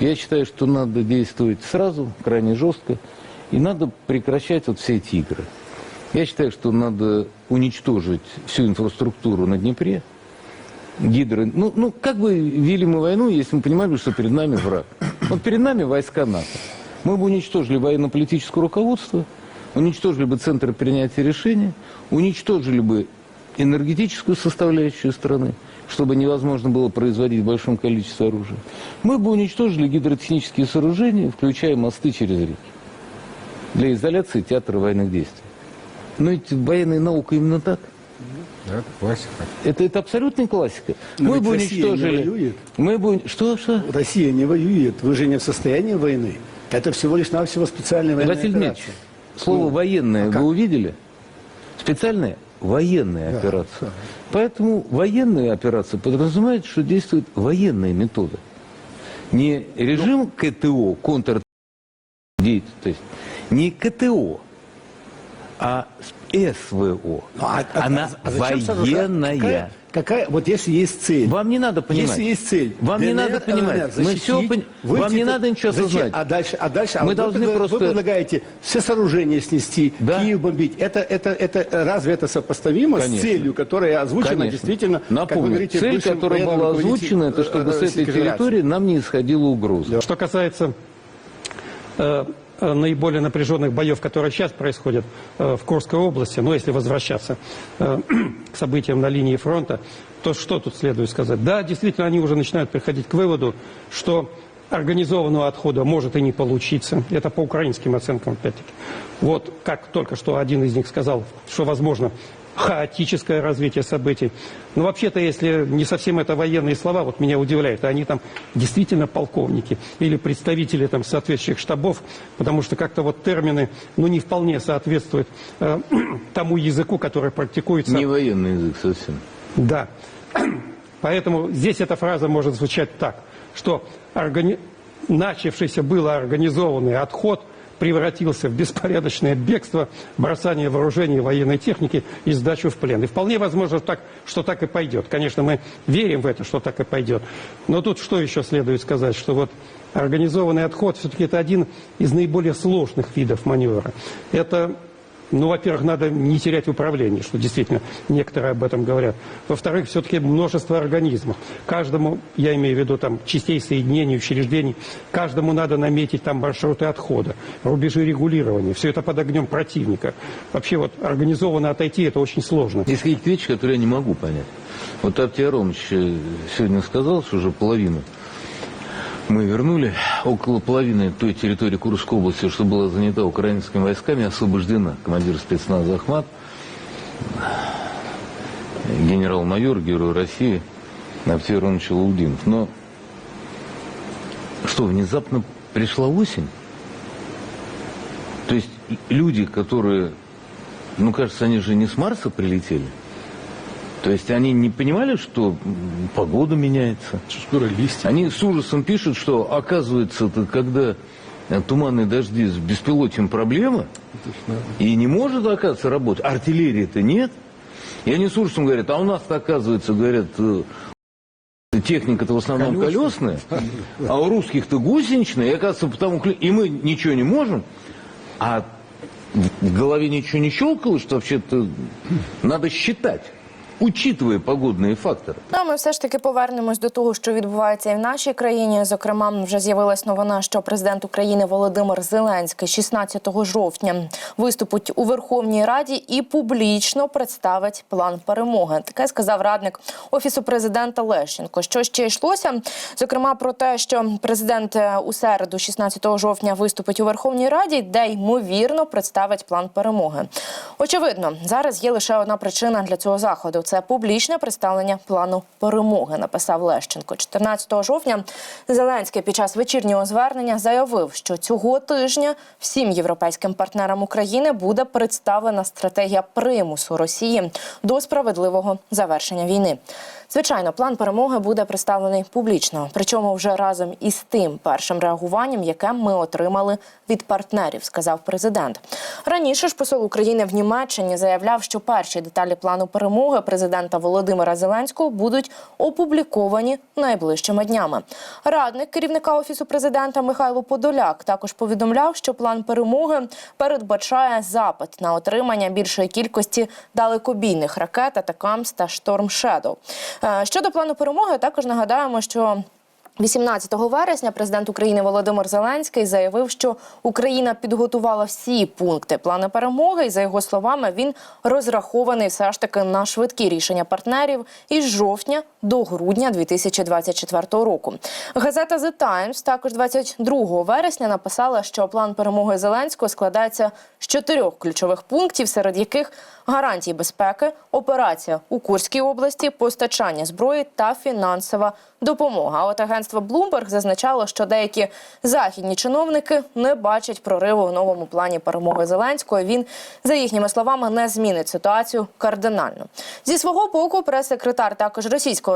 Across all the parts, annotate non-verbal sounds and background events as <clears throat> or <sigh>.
Я считаю, что надо действовать сразу, крайне жестко, и надо прекращать вот все эти игры. Я считаю, что надо уничтожить всю инфраструктуру на Днепре, гидры. Ну, ну, как бы вели мы войну, если мы понимали, что перед нами враг. Вот перед нами войска НАТО. Мы бы уничтожили военно-политическое руководство, уничтожили бы центры принятия решений, уничтожили бы энергетическую составляющую страны, чтобы невозможно было производить в большом количестве оружия. Мы бы уничтожили гидротехнические сооружения, включая мосты через реки, для изоляции театра военных действий. Но ведь военная наука именно так. Да, классика. Это, это абсолютная классика. Но мы бы Россия не уничтожили. воюет. Мы бы... Что, что? Россия не воюет. Вы же не в состоянии войны. Это всего лишь навсего специальная военная Василий Дмитриевич, операция. слово Ну, военное а вы увидели? Специальная военная Да, операция. да. Поэтому военная операция подразумевает, что действуют военные методы. Не режим КТО, контр то есть не КТО, а СВО. Ну, а- а- Она а зачем военная. Какая, какая- вот если есть цель. Вам не надо понимать. Если есть цель. Вам не надо понимать. ЛНР Мы защитить, все пон- Вам не это- надо ничего зачем? осознать. А дальше, а дальше, а Мы вы должны предла- просто- Вы предлагаете все сооружения снести, Да. Киев бомбить. Это, это, это, разве это сопоставимо Конечно. с целью, которая озвучена Конечно. действительно, как вы Напомню, говорите, цель, которая была озвучена, это чтобы э, с этой территории нам не исходила угроза. Что касается э, наиболее напряженных боев, которые сейчас происходят э, в Курской области, ну, если возвращаться э, <clears throat> к событиям на линии фронта, то что тут следует сказать? Да, действительно, они уже начинают приходить к выводу, что организованного отхода может и не получиться. Это по украинским оценкам, опять-таки. Вот как только что один из них сказал, что возможно хаотическое развитие событий. Но вообще-то, если не совсем это военные слова, вот меня удивляет, они там действительно полковники или представители там соответствующих штабов, потому что как-то вот термины, ну, не вполне соответствуют э, <clears throat> тому языку, который практикуется. Не военный язык совсем. Да. <clears throat> Поэтому здесь эта фраза может звучать так, что органи- начавшийся было организованный отход превратился в беспорядочное бегство, бросание вооружений и военной техники и сдачу в плен. И вполне возможно, так, что так и пойдет. Конечно, мы верим в это, что так и пойдет. Но тут что еще следует сказать, что вот организованный отход все-таки это один из наиболее сложных видов маневра. Это ну, во-первых, надо не терять управление, что действительно некоторые об этом говорят. Во-вторых, все-таки множество организмов. Каждому, я имею в виду там частей соединений, учреждений, каждому надо наметить там маршруты отхода, рубежи регулирования. Все это под огнем противника. Вообще вот организованно отойти это очень сложно. Есть какие-то вещи, которые я не могу понять. Вот Артем Аронович э, сегодня сказал, что уже половину мы вернули. Около половины той территории Курской области, что была занята украинскими войсками, освобождена. Командир спецназа Ахмат, генерал-майор, герой России, Артем Аронович Лаудинов. Но что, внезапно пришла осень? То есть люди, которые, ну, кажется, они же не с Марса прилетели. То есть они не понимали, что погода меняется. Скоро листья. Они с ужасом пишут, что оказывается, когда э, туманные дожди с беспилотием проблема, и не может, оказывается, работать, артиллерии-то нет. И они с ужасом говорят, а у нас-то, оказывается, говорят, э, техника-то в основном колесная, а у русских-то гусеничная, и, оказывается, потому и мы ничего не можем, а в голове ничего не щелкало, что вообще-то надо считать, учитывая погодные факторы. Ну, а ми все ж таки повернемось до того, що відбувається і в нашій країні. Зокрема, вже з'явилась новина, що президент України Володимир Зеленський 16 жовтня виступить у Верховній Раді і публічно представить план перемоги. Таке сказав радник офісу президента Лещенко. Що ще йшлося? Зокрема, про те, що президент е, у середу, 16 жовтня, виступить у Верховній Раді, де ймовірно представить план перемоги. Очевидно, зараз є лише одна причина для цього заходу: це публічне представлення плану перемоги. Написав Лещенко. 14 жовтня Зеленський під час вечірнього звернення заявив, що цього тижня всім європейським партнерам України буде представлена стратегія примусу Росії до справедливого завершення війни. Звичайно, план перемоги буде представлений публічно, причому вже разом із тим першим реагуванням, яке ми отримали від партнерів, сказав президент. Раніше ж посол України в Німеччині заявляв, що перші деталі плану перемоги президента Володимира Зеленського будуть опубліковані найближчими днями. Радник керівника офісу президента Михайло Подоляк також повідомляв, що план перемоги передбачає запит на отримання більшої кількості далекобійних ракет «Атакамс» та «Шторм Шедоу». Е, Щодо плану перемоги, також нагадаємо, що 18 вересня президент України Володимир Зеленський заявив, що Україна підготувала всі пункти плану перемоги. І за його словами, він розрахований все ж таки на швидкі рішення партнерів із жовтня до грудня 2024 року. Газета The Times також 22 вересня написала, що план перемоги Зеленського складається з чотирьох ключових пунктів, серед яких гарантії безпеки, операція у Курській області, постачання зброї та фінансова допомога. От агентство Bloomberg зазначало, що деякі західні чиновники не бачать прориву в новому плані перемоги Зеленського. Він, за їхніми словами, не змінить ситуацію кардинально. Зі свого боку, прес-секретар також російського.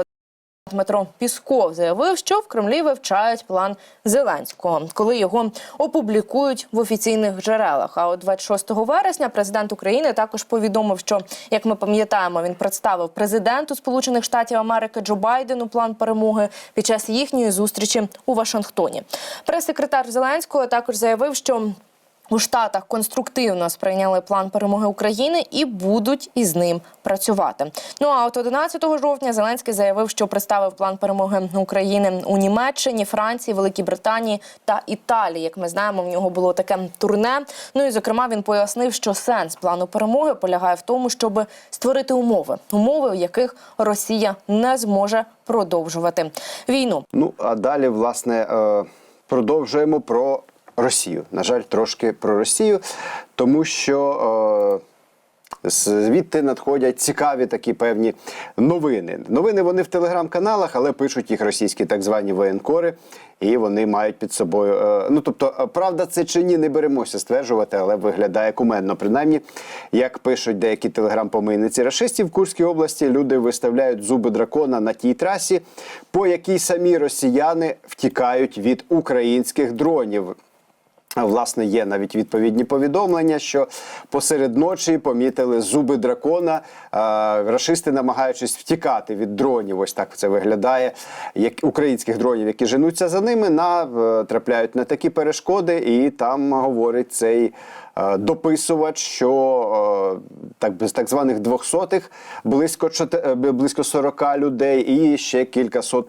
Дмитро Пісков заявив, що в Кремлі вивчають план Зеленського, коли його опублікують в офіційних джерелах. А от 26 вересня президент України також повідомив, що як ми пам'ятаємо, він представив президенту Сполучених Штатів Америки Джо Байдену план перемоги під час їхньої зустрічі у Вашингтоні. Прес-секретар Зеленського також заявив, що у Штатах конструктивно сприйняли план перемоги України і будуть із ним працювати. Ну а от 11 жовтня Зеленський заявив, що представив план перемоги України у Німеччині, Франції, Великій Британії та Італії. Як ми знаємо, в нього було таке турне. Ну і зокрема він пояснив, що сенс плану перемоги полягає в тому, щоб створити умови, умови, в яких Росія не зможе продовжувати війну. Ну а далі, власне, е, продовжуємо про Росію. На жаль, трошки про Росію, тому що. е, Звідти надходять цікаві такі певні новини. Новини вони в телеграм-каналах, але пишуть їх російські так звані воєнкори, і вони мають під собою. е, Ну тобто, е, правда, це чи ні, не беремося стверджувати, але виглядає кумедно. Принаймні, як пишуть деякі телеграм-помийниці рашистів в Курській області, люди виставляють зуби дракона на тій трасі, по якій самі росіяни втікають від українських дронів. Власне, є навіть відповідні повідомлення, що посеред ночі помітили зуби дракона. Рашисти, намагаючись втікати від дронів, ось так це виглядає. Як українських дронів, які женуться за ними, на е, трапляють на такі перешкоди, і там говорить цей. е, Дописувач, що е, так без так званих двохсотих близько близько 40 людей, і ще кількасот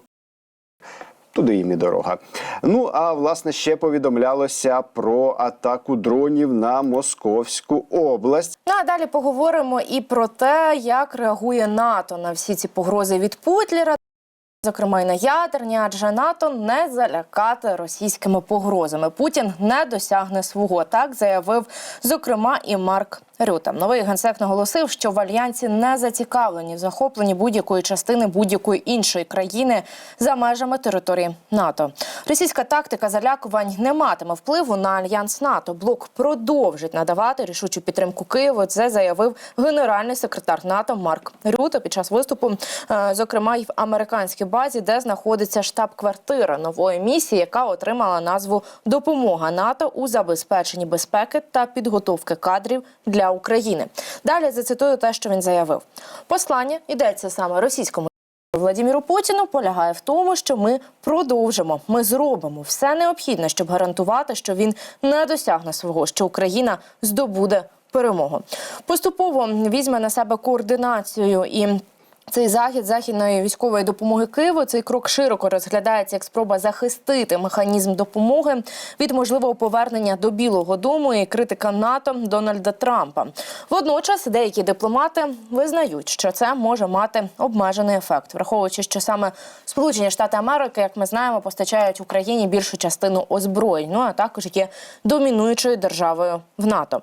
Туди їм і дорога. Ну а власне ще повідомлялося про атаку дронів на Московську область. Ну а далі поговоримо і про те, як реагує НАТО на всі ці погрози від Путлера. Зокрема, й на ядерні, адже НАТО не залякати російськими погрозами. Путін не досягне свого. Так заявив зокрема і Марк Рюта. Новий генсек наголосив, що в альянсі не зацікавлені в захопленні будь-якої частини будь-якої іншої країни за межами території НАТО. Російська тактика залякувань не матиме впливу на альянс НАТО. Блок продовжить надавати рішучу підтримку Києву. Це заявив генеральний секретар НАТО Марк Рюта під час виступу, е, зокрема й в американській базі, де знаходиться штаб-квартира нової місії, яка отримала назву Допомога НАТО у забезпеченні безпеки та підготовки кадрів України. Далі зацитую те, що він заявив. Послання йдеться саме російському. Владіміру Путіну полягає в тому, що ми продовжимо, ми зробимо все необхідне, щоб гарантувати, що він не досягне свого, що Україна здобуде перемогу. Поступово візьме на себе координацію і. Цей захід західної військової допомоги Києву цей крок широко розглядається як спроба захистити механізм допомоги від можливого повернення до Білого Дому і критика НАТО Дональда Трампа. Водночас деякі дипломати визнають, що це може мати обмежений ефект, враховуючи, що саме Сполучені Штати Америки, як ми знаємо, постачають Україні більшу частину озброєнь, ну а також є домінуючою державою в НАТО.